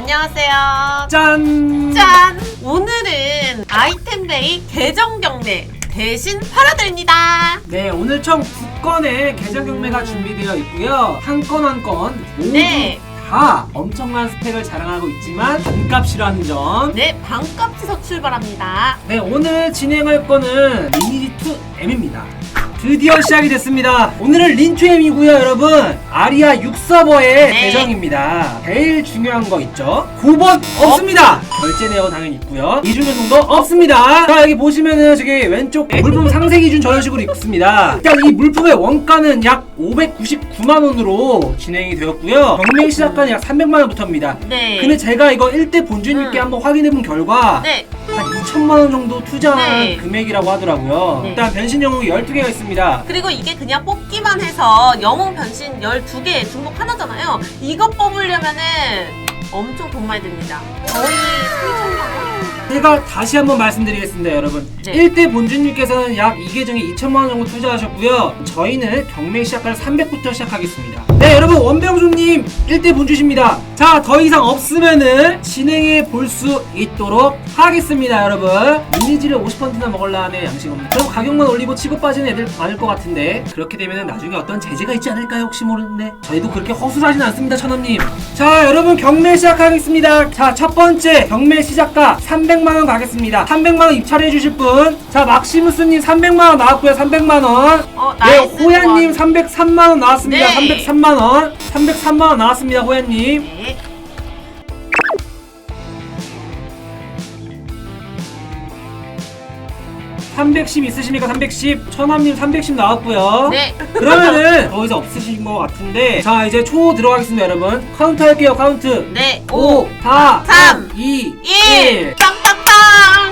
안녕하세요. 짠! 짠! 오늘은 아이템베이 계정 경매 대신 팔아드립니다. 네, 오늘 총두 건의 계정 경매가 준비되어 있고요. 한 건 한 건 모두 네. 다 엄청난 스펙을 자랑하고 있지만 반값이라는 점. 네, 반값에서 출발합니다. 네, 오늘 진행할 거는 리니지2 M입니다. 드디어 시작이 됐습니다. 오늘은 린2M이고요, 여러분. 아리아 6서버의 네. 계정입니다. 제일 중요한 거 있죠? 9번 없습니다. 결제 내역 당연히 있고요. 이중연동도 없습니다. 자, 여기 보시면은 저기 왼쪽 물품 상세 기준 저런 식으로 있습니다. 일단 이 물품의 원가는 약 599만 원으로 진행이 되었고요. 경매 시작가는 약 300만 원부터입니다. 네. 근데 제가 이거 1대 본주님께 음. 한번 확인해 본 결과 네, 한 2천만 원 정도 투자한 네. 금액이라고 하더라고요. 네. 일단 변신 영웅이 12개가 있습니다. 그리고 이게 그냥 뽑기만 해서 영웅 변신 12개 중복 하나잖아요. 이거 뽑으려면은 엄청 돈 많이 듭니다. 거의 3천만 원. 제가 다시 한번 말씀드리겠습니다, 여러분. 네. 1대 본주님께서는 약이 계정에 2천만 원 정도 투자하셨고요. 저희는 경매 시작할 300부터 시작하겠습니다. 네, 여러분 원병주님 1대 본주십니다. 자, 더 이상 없으면은 진행해 볼 수 있도록 하겠습니다, 여러분. 리니지를 50%나 먹을라 하네 양식 없는. 그럼 가격만 올리고 치고 빠지는 애들 많을 것 같은데 그렇게 되면은 나중에 어떤 제재가 있지 않을까요? 혹시 모르는데 저희도 그렇게 허술하진 않습니다, 천원님. 자, 여러분 경매 시작하겠습니다. 자, 첫 번째 경매 시작가 300 만원 가겠습니다. 300만 원 입찰해 주실 분. 자, 막시무스님 300만 원 나왔고요. 300만 원. 어, 네, 나이스 호야님 원. 303만 원 나왔습니다. 네. 303만 원. 303만 원 나왔습니다, 호야님. 네. 삼310 있으십니까? 310. 천함님 310 나왔고요. 네. 그러면은 더 이상 없으신 것 같은데 자 이제 초 들어가겠습니다 여러분 카운트 할게요 카운트 네. 5 4 삼, 2 1. 1빵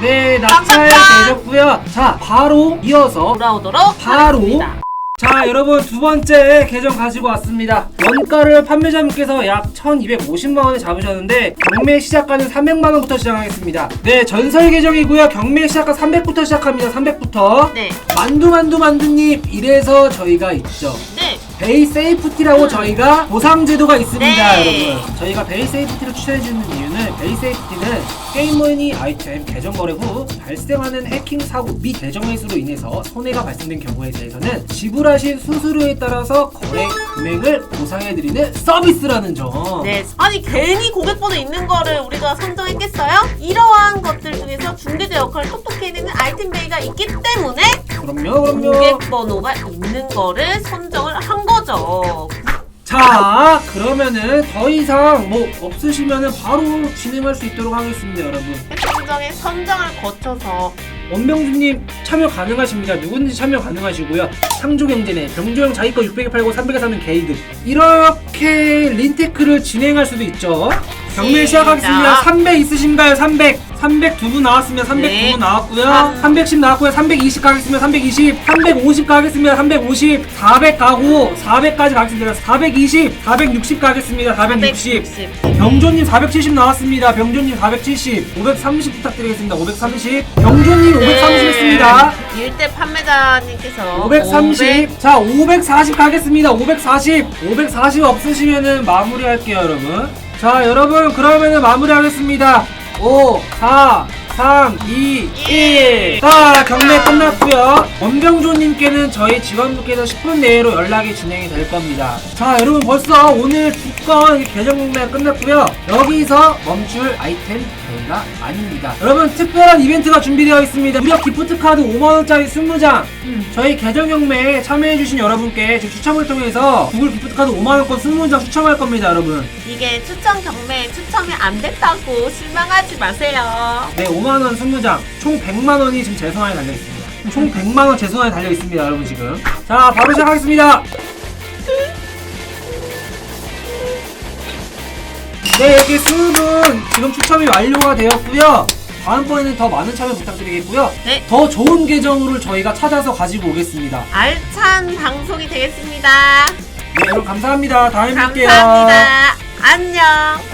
네 낙찰. 되셨고요 자 바로 이어서 돌아오도록 바로 하겠습니다. 자 여러분 두 번째 계정 가지고 왔습니다 원가를 판매자님께서 약 1250만원에 잡으셨는데 경매 시작가는 300만원부터 시작하겠습니다 네 전설 계정이고요 경매 시작가 300부터 시작합니다 300부터 네. 만두 만두 만두님 이래서 저희가 있죠 네. 베이 세이프티라고 저희가 보상 제도가 있습니다, 네. 여러분. 저희가 베이 세이프티를 추천해 주는 이유는 베이 세이프티는 게임 머니 아이템 계정 거래 후 발생하는 해킹 사고 및 계정 회수로 인해서 손해가 발생된 경우에 대해서는 지불하신 수수료에 따라서 거래 금액을 보상해 드리는 서비스라는 점. 네. 아니 괜히 고객번호 있는 거를 우리가 선정했겠어요? 이러한 것들 중에서 중개자 역할을 똑똑히 해내는 아이템 베이가 있기 때문에 그럼요, 그럼요. 고객번호가 있는 거를 선정을 한 거죠. 자, 그러면은 더 이상 뭐 없으시면은 바로 진행할 수 있도록 하겠습니다, 여러분. 선정의 선정을 거쳐서 원병주님 참여 가능하십니다. 누구든지 참여 가능하시고요. 상조경제네 병조형 자기 거 600에 팔고 300에 사면 게이드. 이렇게 린테크를 진행할 수도 있죠. 경매 시작하겠습니다. 300 있으신가요? 300. 300두분 나왔으면 300 네. 나왔고요. 삼. 310 나왔고요. 320 가겠습니다. 320. 350 가겠습니다. 350. 400 가고 400까지 가겠습니다. 420. 460 가겠습니다. 460. 460. 병조님 470 나왔습니다. 병조님 470. 530 부탁드리겠습니다. 530. 병조님 530 했습니다. 네. 일대 판매자님께서 530. 자, 540 가겠습니다. 540. 540 없으시면은 마무리할게요, 여러분. 자, 여러분, 그러면은 마무리하겠습니다. 5, 4, 3, 2, 1. 자, 경매 끝났고요. 원병조님께는 저희 직원분께서 10분 내로 연락이 진행이 될 겁니다. 자, 여러분 벌써 오늘 두건 계정 경매가 끝났고요. 여기서 멈출 아이템 저희가 아닙니다. 여러분 특별한 이벤트가 준비되어 있습니다. 무려 기프트 카드 5만 원짜리 20장. 저희 계정 경매에 참여해 주신 여러분께 지금 추첨을 통해서 구글 기프트 카드 5만 원권 20장 추첨할 겁니다, 여러분. 이게 추천 경매 추첨이 안 됐다고 실망하지 마세요. 네, 5만 원 20장. 총 100만 원이 지금 재선안에 달려 있습니다. 총 100만원 재선안에 달려 있습니다, 여러분, 지금. 자, 바로 시작하겠습니다. 네, 이렇게 20분 지금 추첨이 완료가 되었고요. 다음번에는 더 많은 참여 부탁드리겠고요. 네. 더 좋은 계정으로 저희가 찾아서 가지고 오겠습니다. 알찬 방송이 되겠습니다. 네, 여러분 감사합니다. 다음에 뵐게요. 감사합니다. 안녕.